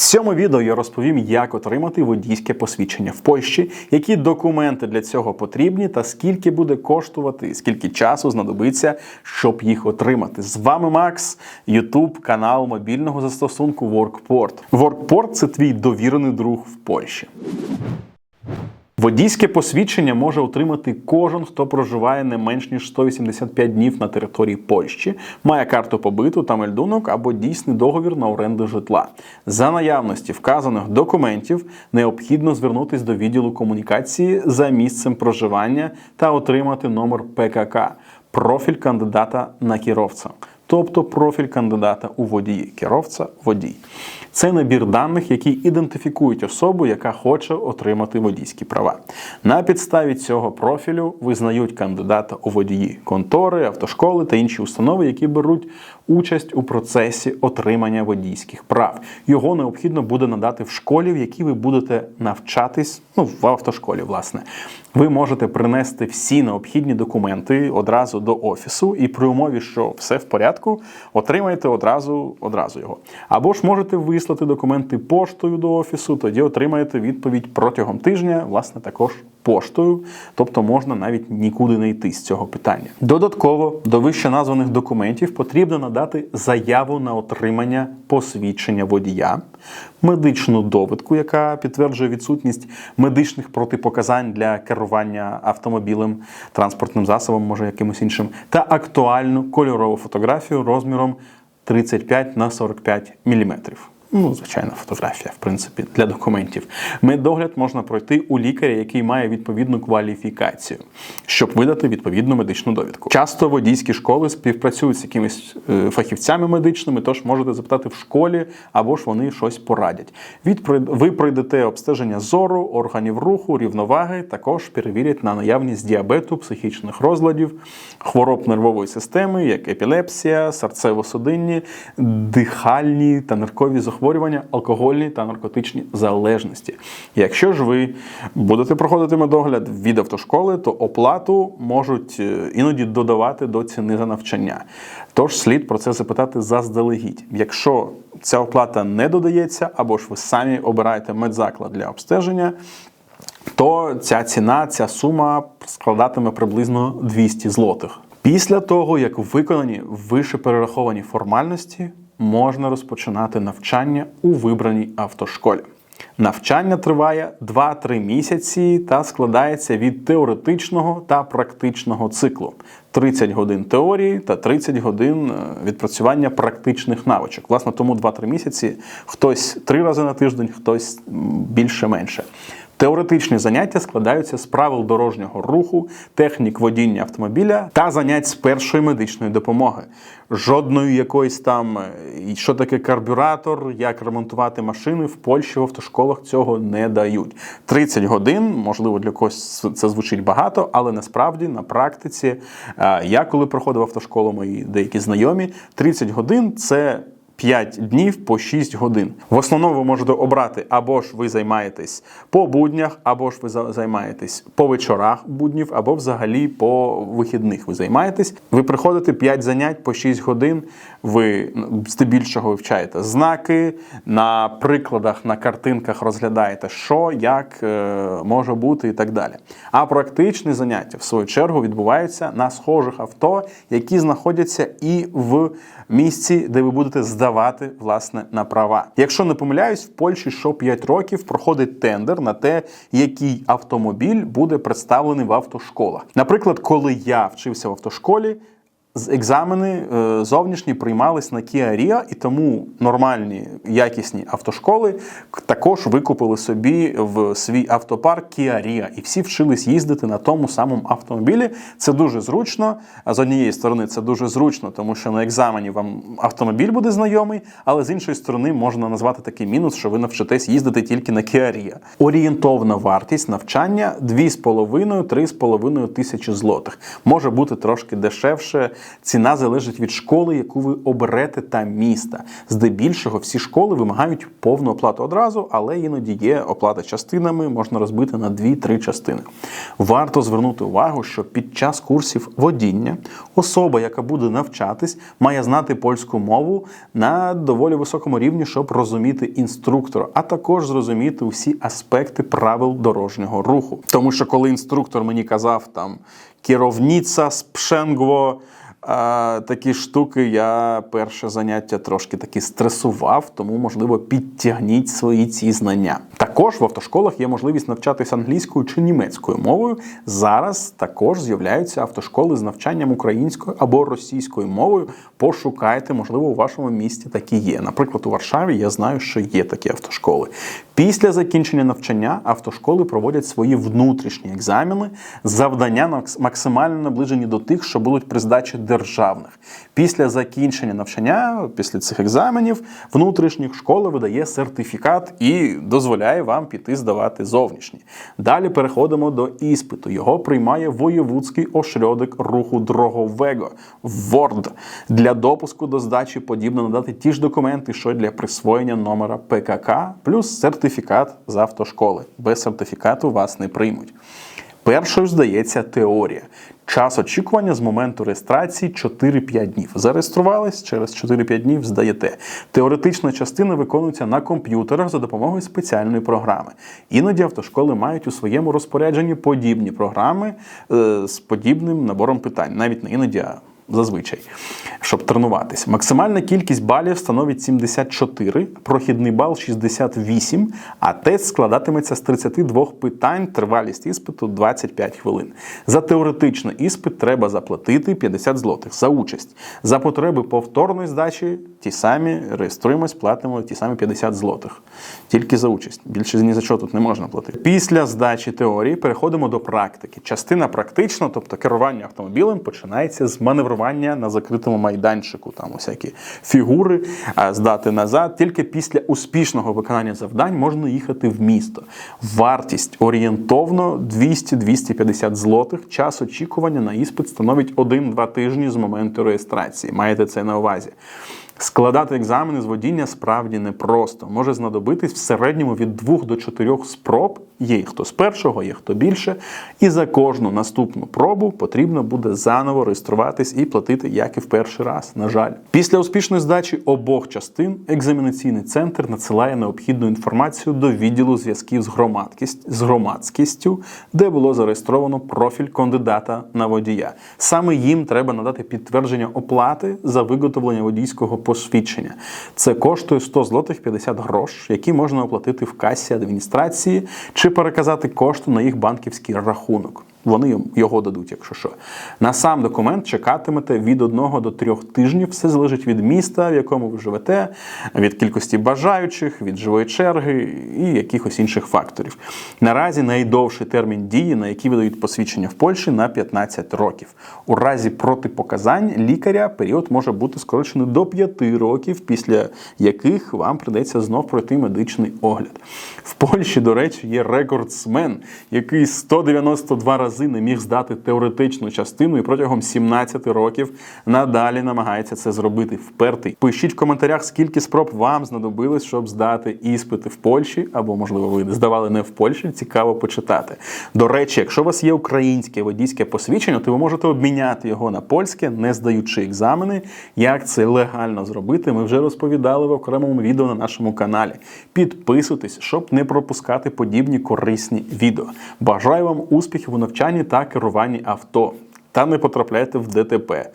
цьому відео я розповім, як отримати водійське посвідчення в Польщі, які документи для цього потрібні, та скільки буде коштувати, скільки часу знадобиться, щоб їх отримати. З вами Макс, Ютуб, канал мобільного застосунку WorkPort. WorkPort – це твій довірений друг в Польщі. Водійське посвідчення може отримати кожен, хто проживає не менш ніж 185 днів на території Польщі, має карту побиту та мельдунок або дійсний договір на оренду житла. За наявності вказаних документів необхідно звернутися до відділу комунікації за місцем проживання та отримати номер ПКК профіль кандидата на керовця. Тобто профіль кандидата у водії, керовця водій. Це набір даних, які ідентифікують особу, яка хоче отримати водійські права. На підставі цього профілю визнають кандидата у водії контори, автошколи та інші установи, які беруть участь у процесі отримання водійських прав. Його необхідно буде надати в школі, в якій ви будете навчатись, ну в автошколі, власне. Ви можете принести всі необхідні документи одразу до офісу, і при умові, що все в порядку, отримаєте одразу одразу його. Або ж можете вислати документи поштою до офісу, тоді отримаєте відповідь протягом тижня, власне, також поштою, тобто можна навіть нікуди не йти з цього питання. Додатково до вище названих документів потрібно надати заяву на отримання посвідчення водія, медичну довідку, яка підтверджує відсутність медичних протипоказань для керування автомобілем, транспортним засобом, може якимось іншим, та актуальну кольорову фотографію розміром 35 на 45 мм. Ну, звичайна фотографія, в принципі, для документів. Медогляд можна пройти у лікаря, який має відповідну кваліфікацію, щоб видати відповідну медичну довідку. Часто водійські школи співпрацюють з якимись е, фахівцями медичними, тож можете запитати в школі або ж вони щось порадять. Ви пройдете обстеження зору, органів руху, рівноваги, також перевірять на наявність діабету, психічних розладів, хвороб нервової системи, як епілепсія, серцево-судинні, дихальні та ниркові захворювання, алкогольні та наркотичні залежності. Якщо ж ви будете проходити медогляд від автошколи, то оплату можуть е, іноді додавати до ціни за навчання. Тож слід про це запитати заздалегідь. Якщо ця оплата не додається, або ж ви самі обираєте медзаклад для обстеження. То ця ціна, ця сума складатиме приблизно 200 злотих. Після того, як виконані вище перераховані формальності, можна розпочинати навчання у вибраній автошколі. Навчання триває 2-3 місяці та складається від теоретичного та практичного циклу: 30 годин теорії та 30 годин відпрацювання практичних навичок. Власне, тому 2-3 місяці хтось 3 рази на тиждень, хтось більше-менше. Теоретичні заняття складаються з правил дорожнього руху, технік водіння автомобіля та занять з першої медичної допомоги. Жодної якоїсь там, що таке карбюратор, як ремонтувати машини в Польщі в автошколах цього не дають. 30 годин, можливо, для когось це звучить багато, але насправді на практиці, я коли проходив автошколу, мої деякі знайомі, 30 годин це. 5 днів по 6 годин. В основному ви можете обрати або ж ви займаєтесь по буднях, або ж ви займаєтесь по вечорах буднів, або взагалі по вихідних ви займаєтесь. Ви приходите 5 занять по 6 годин. Ви здебільшого вивчаєте знаки, на прикладах, на картинках розглядаєте, що, як е, може бути і так далі. А практичні заняття, в свою чергу, відбуваються на схожих авто, які знаходяться і в місці, де ви будете здавати власне на права. Якщо не помиляюсь, в Польщі що 5 років проходить тендер на те, який автомобіль буде представлений в автошколах. Наприклад, коли я вчився в автошколі. Екзамени е, зовнішні приймались на Kia Rio, і тому нормальні якісні автошколи також викупили собі в свій автопарк Kia Rio. І всі вчились їздити на тому самому автомобілі. Це дуже зручно. А з однієї сторони, це дуже зручно, тому що на екзамені вам автомобіль буде знайомий, але з іншої сторони можна назвати такий мінус, що ви навчитесь їздити тільки на Kia Rio. Орієнтовна вартість навчання 2,5-3,5 тисячі злотих. Може бути трошки дешевше ціна залежить від школи, яку ви оберете та міста. Здебільшого всі школи вимагають повну оплату одразу, але іноді є оплата частинами, можна розбити на 2-3 частини. Варто звернути увагу, що під час курсів водіння особа, яка буде навчатись, має знати польську мову на доволі високому рівні, щоб розуміти інструктора, а також зрозуміти усі аспекти правил дорожнього руху. Тому що коли інструктор мені казав там керівниця спшенгло. А, такі штуки я перше заняття трошки таки стресував, тому можливо підтягніть свої ці знання. Також в автошколах є можливість навчатися англійською чи німецькою мовою. Зараз також з'являються автошколи з навчанням українською або російською мовою. Пошукайте, можливо, у вашому місті такі є. Наприклад, у Варшаві я знаю, що є такі автошколи. Після закінчення навчання автошколи проводять свої внутрішні екзамени, завдання максимально наближені до тих, що будуть при здачі державних. Після закінчення навчання, після цих екзаменів, внутрішніх школа видає сертифікат і дозволяє вам піти здавати зовнішні. Далі переходимо до іспиту. Його приймає воєвудський ошрьодик руху дроговего ВОРД. Для допуску до здачі подібно надати ті ж документи, що для присвоєння номера ПКК, плюс сертифікат з автошколи. Без сертифікату вас не приймуть. Першою здається теорія. Час очікування з моменту реєстрації 4-5 днів. Зареєструвались, через 4-5 днів здаєте. Теоретична частина виконується на комп'ютерах за допомогою спеціальної програми. Іноді автошколи мають у своєму розпорядженні подібні програми е, з подібним набором питань. Навіть не іноді, а зазвичай, щоб тренуватись. Максимальна кількість балів становить 74, прохідний бал 68, а тест складатиметься з 32 питань, тривалість іспиту 25 хвилин. За теоретичний іспит треба заплатити 50 злотих за участь. За потреби повторної здачі ті самі реєструємось, платимо ті самі 50 злотих. Тільки за участь. Більше ні за що тут не можна платити. Після здачі теорії переходимо до практики. Частина практична, тобто керування автомобілем, починається з маневрування на закритому майданчику, там усякі фігури, здати назад. Тільки після успішного виконання завдань можна їхати в місто. Вартість орієнтовно 200-250 злотих. Час очікування на іспит становить 1-2 тижні з моменту реєстрації. Маєте це на увазі. Складати екзамени з водіння справді непросто. Може знадобитись в середньому від 2 до 4 спроб. Є хто з першого, є хто більше. І за кожну наступну пробу потрібно буде заново реєструватись і платити, як і в перший раз. На жаль, після успішної здачі обох частин екзаменаційний центр надсилає необхідну інформацію до відділу зв'язків з громадськістю, з громадськістю, де було зареєстровано профіль кандидата на водія. Саме їм треба надати підтвердження оплати за виготовлення водійського посвідчення. Це коштує 100 злотих 50 грош, які можна оплатити в касі адміністрації чи переказати кошти на їх банківський рахунок. Вони його дадуть, якщо що. На сам документ чекатимете від одного до трьох тижнів. Все залежить від міста, в якому ви живете, від кількості бажаючих, від живої черги і якихось інших факторів. Наразі найдовший термін дії, на який видають посвідчення в Польщі, на 15 років. У разі протипоказань лікаря період може бути скорочений до 5 років, після яких вам придеться знов пройти медичний огляд. В Польщі, до речі, є рекордсмен, який 192 рази рази не міг здати теоретичну частину і протягом 17 років надалі намагається це зробити. Впертий. Пишіть в коментарях, скільки спроб вам знадобилось, щоб здати іспити в Польщі, або, можливо, ви не здавали не в Польщі. Цікаво почитати. До речі, якщо у вас є українське водійське посвідчення, то ви можете обміняти його на польське, не здаючи екзамени. Як це легально зробити, ми вже розповідали в окремому відео на нашому каналі. Підписуйтесь, щоб не пропускати подібні корисні відео. Бажаю вам успіхів у навчанні навчанні та керуванні авто. Та не потрапляйте в ДТП.